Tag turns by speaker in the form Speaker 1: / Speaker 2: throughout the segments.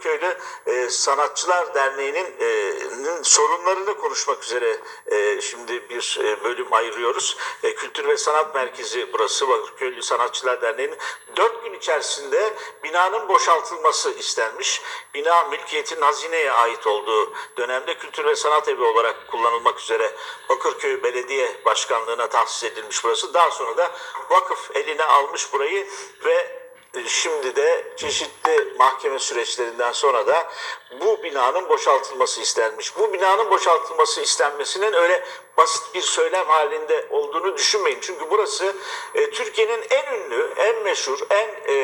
Speaker 1: Köylü e, Sanatçılar Derneği'nin e, sorunlarını konuşmak üzere e, şimdi bir e, bölüm ayırıyoruz. E, Kültür ve Sanat Merkezi burası Bakırköylü Sanatçılar Derneği'nin dört gün içerisinde binanın boşaltılması istenmiş. Bina mülkiyetin hazineye ait olduğu dönemde Kültür ve Sanat Evi olarak kullanılmak üzere Bakırköy Belediye Başkanlığı'na tahsis edilmiş burası. Daha sonra da vakıf eline almış burayı ve Şimdi de çeşitli mahkeme süreçlerinden sonra da bu binanın boşaltılması istenmiş. Bu binanın boşaltılması istenmesinin öyle basit bir söylem halinde olduğunu düşünmeyin. Çünkü burası e, Türkiye'nin en ünlü, en meşhur, en e,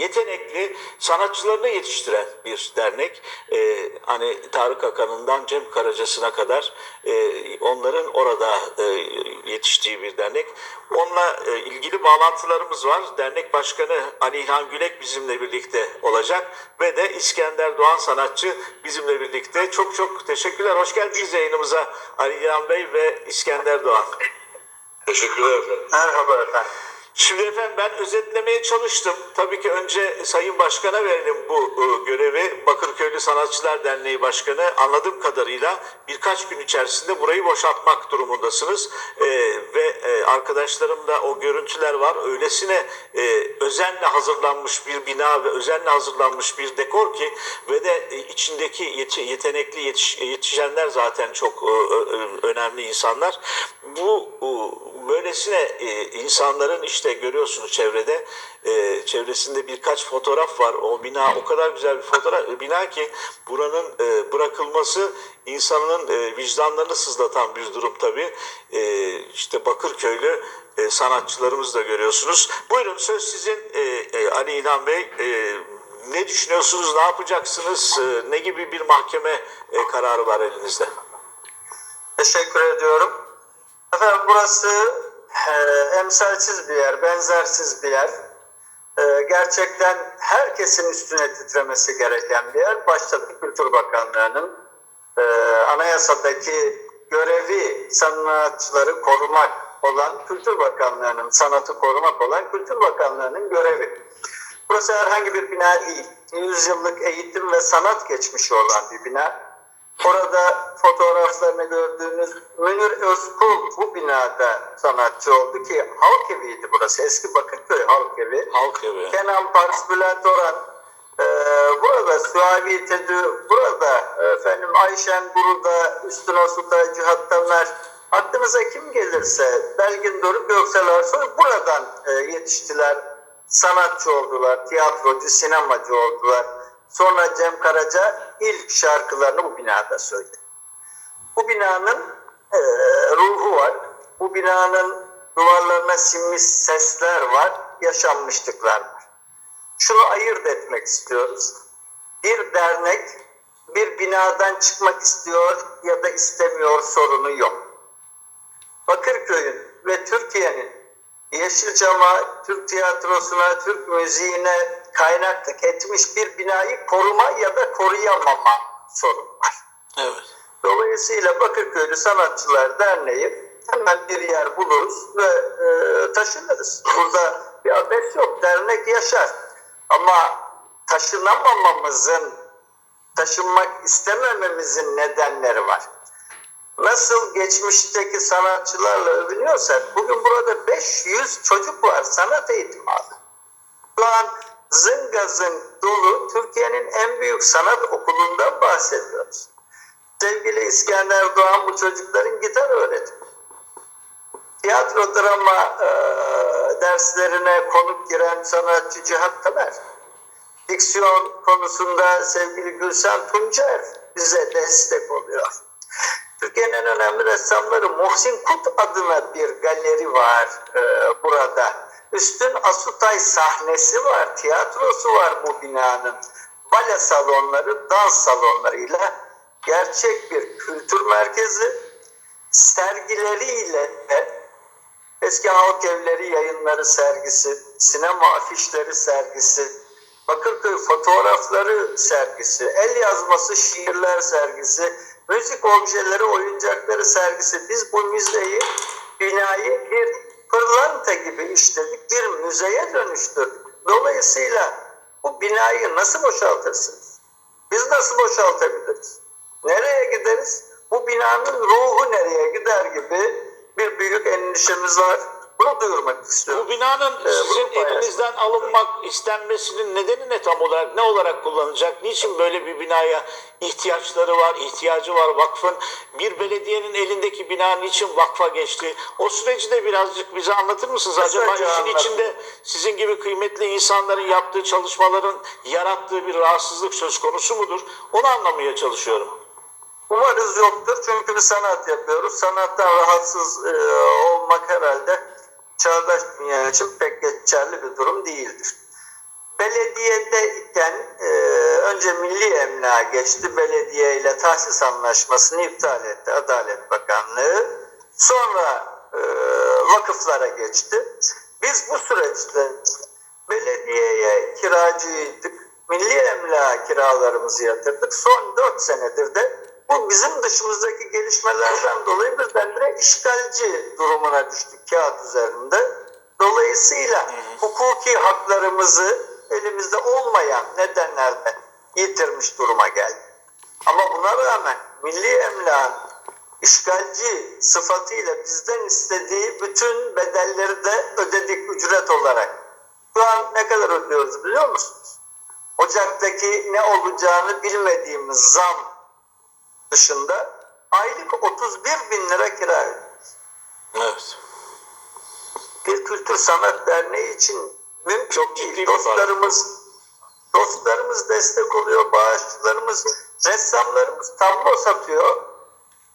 Speaker 1: yetenekli sanatçılarını yetiştiren bir dernek. Ee, hani Tarık Akan'ından Cem Karaca'sına kadar e, onların orada e, yetiştiği bir dernek. Onunla e, ilgili bağlantılarımız var. Dernek Başkanı Ali İlhan Gülek bizimle birlikte olacak ve de İskender Doğan sanatçı bizimle birlikte. Çok çok teşekkürler. Hoş geldiniz yayınımıza Ali İlhan Bey ve İskender Doğan.
Speaker 2: Teşekkürler efendim.
Speaker 3: Merhaba efendim.
Speaker 1: Şimdi efendim ben özetlemeye çalıştım. Tabii ki önce Sayın Başkan'a verelim bu e, görevi. Bakırköylü Sanatçılar Derneği Başkanı anladığım kadarıyla birkaç gün içerisinde burayı boşaltmak durumundasınız. E, ve e, arkadaşlarımda o görüntüler var. Öylesine e, özenle hazırlanmış bir bina ve özenle hazırlanmış bir dekor ki ve de e, içindeki yeti- yetenekli yetiş- yetişenler zaten çok e, önemli insanlar. Bu e, böylesine e, insanların işte görüyorsunuz çevrede e, çevresinde birkaç fotoğraf var. O bina o kadar güzel bir fotoğraf bina ki buranın e, bırakılması insanın e, vicdanlarını sızlatan bir durum tabii. E, işte Bakırköylü e, sanatçılarımız da görüyorsunuz. Buyurun söz sizin e, e, Ali İlhan Bey. E, ne düşünüyorsunuz? Ne yapacaksınız? E, ne gibi bir mahkeme e, kararı var elinizde?
Speaker 3: Teşekkür ediyorum. Burası e, emsalsiz bir yer, benzersiz bir yer. E, gerçekten herkesin üstüne titremesi gereken bir yer. Başta Kültür Bakanlığı'nın e, anayasadaki görevi sanatçıları korumak olan Kültür Bakanlığı'nın sanatı korumak olan Kültür Bakanlığı'nın görevi. Burası herhangi bir bina değil. Yüzyıllık eğitim ve sanat geçmişi olan bir bina. Orada fotoğraflarını gördüğünüz Münir Özkul bu binada sanatçı oldu ki halk eviydi burası. Eski Bakırköy halk evi.
Speaker 1: Halk evi.
Speaker 3: Kenan Pars, Bülent Orhan e, burada, Suavi Tedü burada, efendim Ayşen burada, Üstün Asuta, Cihat Tamer, aklınıza kim gelirse Belgin Doruk Göksel Arsoy buradan e, yetiştiler, sanatçı oldular, tiyatrocu, sinemacı oldular. Sonra Cem Karaca ilk şarkılarını bu binada söyledi. Bu binanın e, ruhu var. Bu binanın duvarlarına sinmiş sesler var, yaşanmışlıklar var. Şunu ayırt etmek istiyoruz. Bir dernek bir binadan çıkmak istiyor ya da istemiyor sorunu yok. Bakırköy'ün ve Türkiye'nin Yeşilçam'a, Türk tiyatrosuna, Türk müziğine kaynaklık etmiş bir binayı koruma ya da koruyamama sorunu var.
Speaker 1: Evet.
Speaker 3: Dolayısıyla Bakırköylü Sanatçılar Derneği hemen bir yer buluruz ve e, taşınırız. Burada bir abes yok. Dernek yaşar. Ama taşınamamamızın, taşınmak istemememizin nedenleri var. Nasıl geçmişteki sanatçılarla övünüyorsak bugün burada 500 çocuk var sanat eğitimi alan. Şu an zıngazın dolu Türkiye'nin en büyük sanat okulundan bahsediyoruz. Sevgili İskender Doğan bu çocukların gitar öğretmeni. Tiyatro drama e, derslerine konuk giren sanatçı Cihat Tamer. Diksiyon konusunda sevgili Gülsen Tuncer bize destek oluyor. Türkiye'nin en önemli ressamları Muhsin Kut adına bir galeri var e, burada. Üstün Asutay sahnesi var, tiyatrosu var bu binanın. Bale salonları, dans salonlarıyla gerçek bir kültür merkezi. Sergileriyle de eski halk evleri yayınları sergisi, sinema afişleri sergisi, Bakırköy fotoğrafları sergisi, el yazması şiirler sergisi, müzik objeleri, oyuncakları sergisi. Biz bu müzeyi, binayı bir pırlanta gibi işledik, bir müzeye dönüştürdük. Dolayısıyla bu binayı nasıl boşaltırsınız? Biz nasıl boşaltabiliriz? Nereye gideriz? Bu binanın ruhu nereye gider gibi bir büyük endişemiz var. Bunu duyurmak istiyorum.
Speaker 1: Bu binanın
Speaker 3: Ee,
Speaker 1: sizin elinizden alınmak istenmesinin nedeni ne tam olarak? Ne olarak kullanılacak? Niçin böyle bir binaya ihtiyaçları var, ihtiyacı var vakfın? Bir belediyenin elindeki bina niçin vakfa geçti? O süreci de birazcık bize anlatır mısınız? Acaba işin
Speaker 3: anlatayım.
Speaker 1: içinde sizin gibi kıymetli insanların yaptığı çalışmaların yarattığı bir rahatsızlık söz konusu mudur? Onu anlamaya çalışıyorum.
Speaker 3: Umarız yoktur çünkü bir sanat yapıyoruz. Sanattan rahatsız e, olmak herhalde çağdaş dünya için pek geçerli bir durum değildir. Belediyedeyken e, önce Milli Emlak'a geçti. Belediye ile tahsis anlaşmasını iptal etti Adalet Bakanlığı. Sonra e, vakıflara geçti. Biz bu süreçte belediyeye kiracıydık. Milli Emlak'a kiralarımızı yatırdık. Son 4 senedir de bu bizim dışımızdaki gelişmelerden dolayı birdenbire işgalci durumuna düştük kağıt üzerinde. Dolayısıyla hukuki haklarımızı elimizde olmayan nedenlerden yitirmiş duruma geldik. Ama buna rağmen Milli Emlak'ın işgalci sıfatıyla bizden istediği bütün bedelleri de ödedik ücret olarak. Şu an ne kadar ödüyoruz biliyor musunuz? Ocak'taki ne olacağını bilmediğimiz zam dışında aylık 31 bin lira kira ödüyoruz.
Speaker 1: Evet.
Speaker 3: Bir kültür sanat derneği için mümkün
Speaker 1: Çok
Speaker 3: değil. dostlarımız dostlarımız destek oluyor, bağışçılarımız, ressamlarımız tablo satıyor.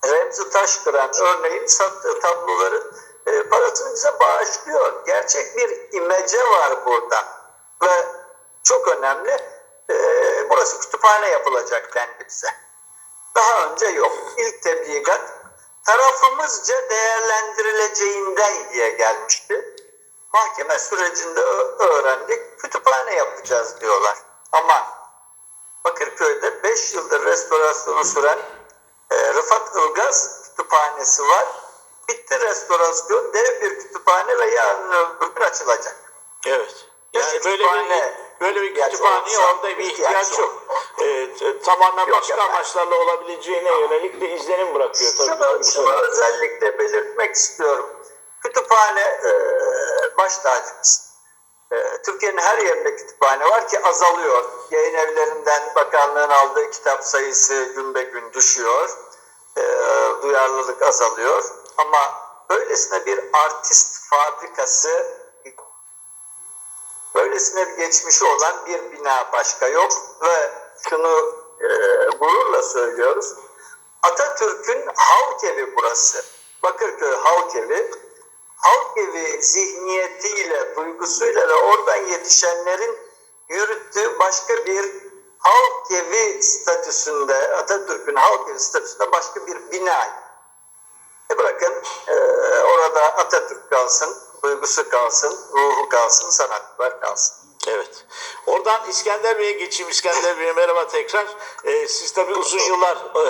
Speaker 3: Remzi Taşkıran örneğin sattığı tabloları e, parasını bize bağışlıyor. Gerçek bir imece var burada. Ve çok önemli e, burası kütüphane yapılacak dendi bize. Daha önce yok. İlk tebligat tarafımızca değerlendirileceğinden diye gelmişti. Mahkeme sürecinde öğrendik. Kütüphane yapacağız diyorlar. Ama Bakırköy'de 5 yıldır restorasyonu süren e, Rıfat Ilgaz kütüphanesi var. Bitti restorasyon. Dev bir kütüphane ve yarın öbür gün açılacak.
Speaker 1: Evet. Yani böyle bir
Speaker 3: kütüphane
Speaker 1: böyle bir kütüphaneye orada bir
Speaker 3: ihtiyaç
Speaker 1: yok.
Speaker 3: yok.
Speaker 1: T- tamamen
Speaker 3: Yok
Speaker 1: başka
Speaker 3: efendim.
Speaker 1: amaçlarla olabileceğine yönelik de izlenim bırakıyor tabii.
Speaker 3: Şunu, şunu özellikle belirtmek istiyorum. Kütüphane e, baş tacımız. E, Türkiye'nin her yerinde kütüphane var ki azalıyor. Yayın evlerinden bakanlığın aldığı kitap sayısı gün be gün düşüyor. E, duyarlılık azalıyor. Ama böylesine bir artist fabrikası böylesine bir geçmişi olan bir bina başka yok ve şunu e, gururla söylüyoruz. Atatürk'ün halk evi burası. Bakırköy halk evi. Halk evi zihniyetiyle, duygusuyla ve oradan yetişenlerin yürüttüğü başka bir halk evi statüsünde, Atatürk'ün halk evi statüsünde başka bir bina. E bırakın e, orada Atatürk kalsın, duygusu kalsın, ruhu kalsın, sanatlar kalsın.
Speaker 1: Evet. Oradan İskender Bey'e geçeyim. İskender Bey merhaba tekrar. Ee, siz tabii uzun yıllar e,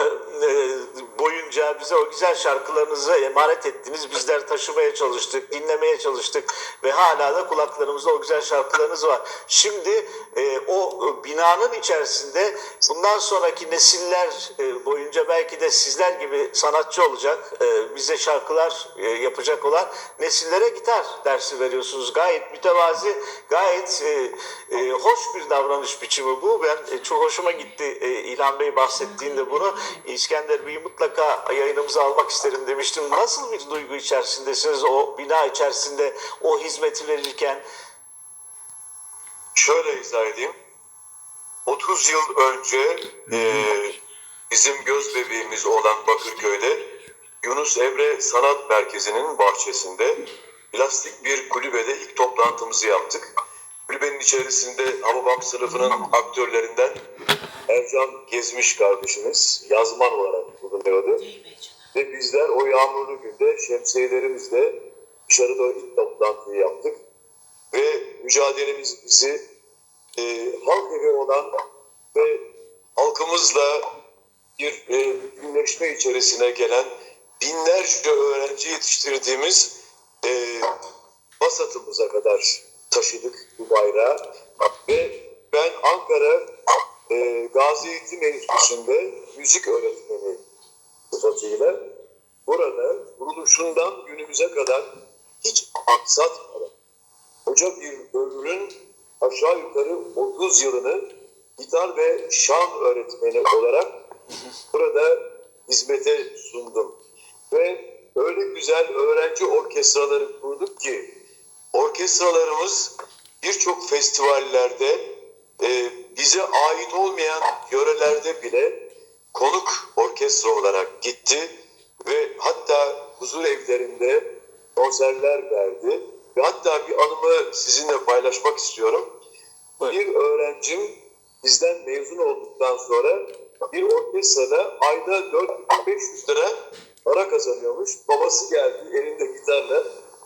Speaker 1: e, boyunca bize o güzel şarkılarınızı emanet ettiniz. Bizler taşımaya çalıştık, dinlemeye çalıştık ve hala da kulaklarımızda o güzel şarkılarınız var. Şimdi e, o binanın içerisinde bundan sonraki nesiller e, boyunca belki de sizler gibi sanatçı olacak, e, bize şarkılar e, yapacak olan nesillere gitar dersi veriyorsunuz. Gayet mütevazi, gayet e, e, hoş bir davranış biçimi bu. Ben e, çok hoşuma gitti e, İlhan Bey bahsettiğinde bunu. İskender Bey'i mutlaka yayınımıza almak isterim demiştim. Nasıl bir duygu içerisindesiniz o bina içerisinde o hizmeti verirken?
Speaker 2: Şöyle izah edeyim. 30 yıl önce e, bizim göz bebeğimiz olan Bakırköy'de Yunus Emre Sanat Merkezi'nin bahçesinde plastik bir kulübede ilk toplantımızı yaptık. Kulübenin içerisinde Hababam sınıfının aktörlerinden Ercan Gezmiş kardeşimiz yazman olarak bulunuyordu. Ve bizler o yağmurlu günde şemsiyelerimizle dışarıda ilk toplantıyı yaptık. Ve mücadelemiz bizi e, halk evi olan ve halkımızla bir e, bütünleşme içerisine gelen binlerce öğrenci yetiştirdiğimiz e, Basat'ımıza kadar taşıdık bu bayrağı ve ben Ankara e, Gazi Eğitim Enstitüsü'nde müzik öğretmeni sıfatıyla burada kuruluşundan günümüze kadar hiç aksatmadan koca bir ömrün aşağı yukarı 30 yılını gitar ve şan öğretmeni olarak burada hizmete sundum. Ve öyle güzel öğrenci orkestraları kurduk ki orkestralarımız birçok festivallerde e, bize ait olmayan yörelerde bile konuk orkestra olarak gitti ve hatta huzur evlerinde konserler verdi ve hatta bir anımı sizinle paylaşmak istiyorum. Bir öğrencim bizden mezun olduktan sonra bir orkestrada ayda 4500 lira para kazanıyormuş. Babası geldi elinde gitarla.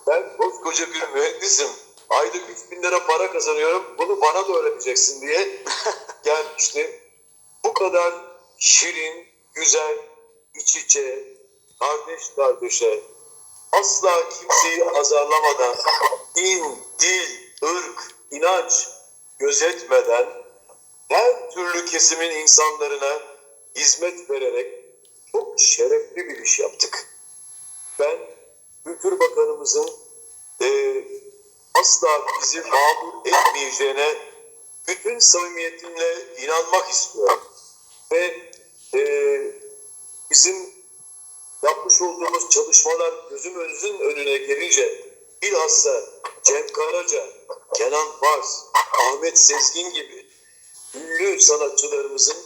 Speaker 2: Ben koskoca bir mühendisim. Ayda 3000 lira para kazanıyorum. Bunu bana da öğreteceksin diye gelmişti. Bu kadar şirin, güzel, iç içe, kardeş kardeşe, asla kimseyi azarlamadan, din, dil, ırk, inanç gözetmeden her türlü kesimin insanlarına hizmet vererek çok şerefli bir iş yaptık. Ben Kültür Bakanımızın eee, asla bizi mağdur etmeyeceğine bütün samimiyetimle inanmak istiyorum. Ve eee, bizim yapmış olduğumuz çalışmalar gözümüzün önüne gelince bilhassa Cem Karaca, Kenan Pars, Ahmet Sezgin gibi ünlü sanatçılarımızın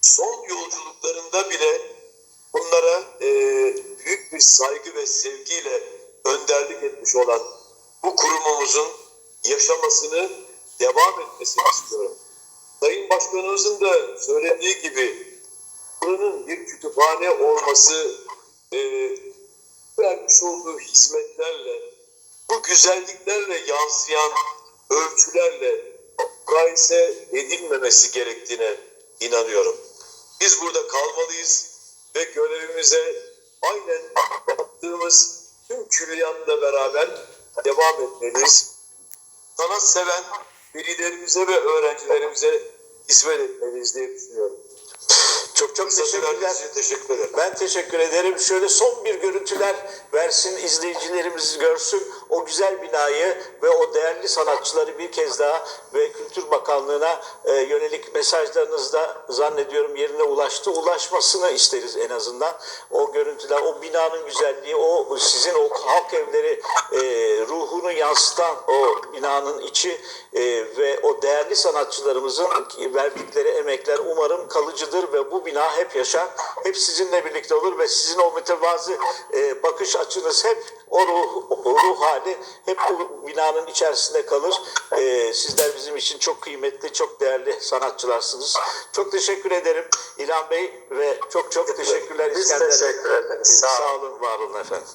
Speaker 2: son yolculuklarında bile bunlara e, büyük bir saygı ve sevgiyle önderlik etmiş olan bu kurumumuzun yaşamasını devam etmesini istiyorum. Sayın Başkanımızın da söylediği gibi buranın bir kütüphane olması e, vermiş olduğu hizmetlerle bu güzelliklerle yansıyan ölçülerle mukayese edilmemesi gerektiğine inanıyorum. Biz burada kalmalıyız ve görevimize aynen yaptığımız tüm külliyatla beraber devam etmeliyiz. Sanat seven velilerimize ve öğrencilerimize hizmet etmeliyiz diye düşünüyorum.
Speaker 1: Çok çok teşekkürler.
Speaker 2: teşekkür ederim.
Speaker 1: Ben teşekkür ederim. Şöyle son bir görüntüler versin, izleyicilerimiz görsün o güzel binayı ve o değerli sanatçıları bir kez daha ve Kültür Bakanlığı'na e, yönelik mesajlarınız da zannediyorum yerine ulaştı. Ulaşmasını isteriz en azından. O görüntüler, o binanın güzelliği, o sizin o halk evleri e, ruhunu yansıtan o binanın içi e, ve o değerli sanatçılarımızın verdikleri emekler umarım kalıcıdır ve bu bina hep yaşar. Hep sizinle birlikte olur ve sizin o mütevazı e, bakış açınız hep o ruh, o ruh hali hep bu binanın içerisinde kalır. E, sizler bizim için çok kıymetli, çok değerli sanatçılarsınız. Çok teşekkür ederim İlhan Bey ve çok çok teşekkürler
Speaker 3: Biz
Speaker 1: İskender.
Speaker 3: teşekkür ederiz.
Speaker 1: Sağ, olun, var olun efendim.